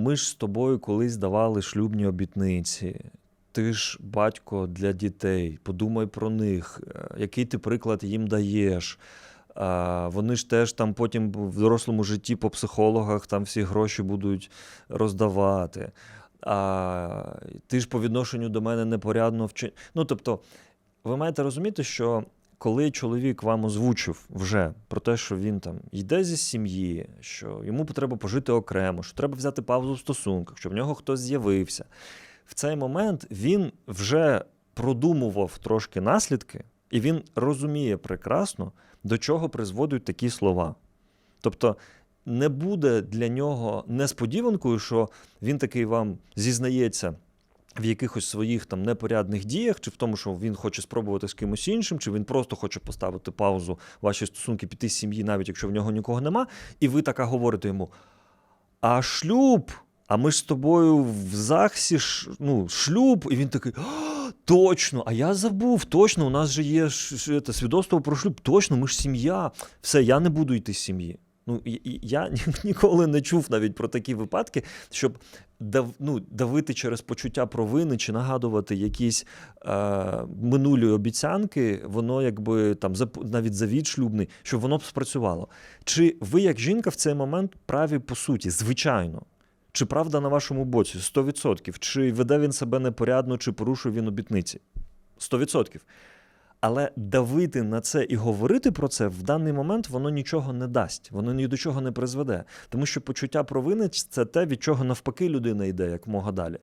ми ж з тобою колись давали шлюбні обітниці. Ти ж батько для дітей, подумай про них, е, який ти приклад їм даєш. А, Вони ж теж там потім в дорослому житті по психологах там всі гроші будуть роздавати. А, ти ж по відношенню до мене непорядно вчи. Ну, тобто, ви маєте розуміти, що коли чоловік вам озвучив вже про те, що він там йде зі сім'ї, що йому треба пожити окремо, що треба взяти паузу в стосунках, що в нього хтось з'явився. В цей момент він вже продумував трошки наслідки, і він розуміє прекрасно, до чого призводять такі слова. Тобто не буде для нього несподіванкою, що він такий вам зізнається в якихось своїх там непорядних діях, чи в тому, що він хоче спробувати з кимось іншим, чи він просто хоче поставити паузу ваші стосунки, піти з сім'ї, навіть якщо в нього нікого нема, і ви така говорите йому: а шлюб, а ми ж з тобою в ЗАГСі, ш- ну, шлюб, і він такий. Точно, а я забув, точно, у нас же є це, свідоцтво про шлюб, точно, ми ж сім'я. Все, я не буду йти з сім'ї. Ну, я ні- ніколи не чув навіть про такі випадки, щоб дав, ну, давити через почуття провини чи нагадувати якісь е, минулі обіцянки, воно якби там навіть завід шлюбний, щоб воно б спрацювало. Чи ви, як жінка, в цей момент праві по суті? Звичайно. Чи правда на вашому боці? 100%. Чи веде він себе непорядно, чи порушує він обітниці? 100%. Але давити на це і говорити про це в даний момент воно нічого не дасть, воно ні до чого не призведе. Тому що почуття провини це те, від чого навпаки людина йде як мога далі.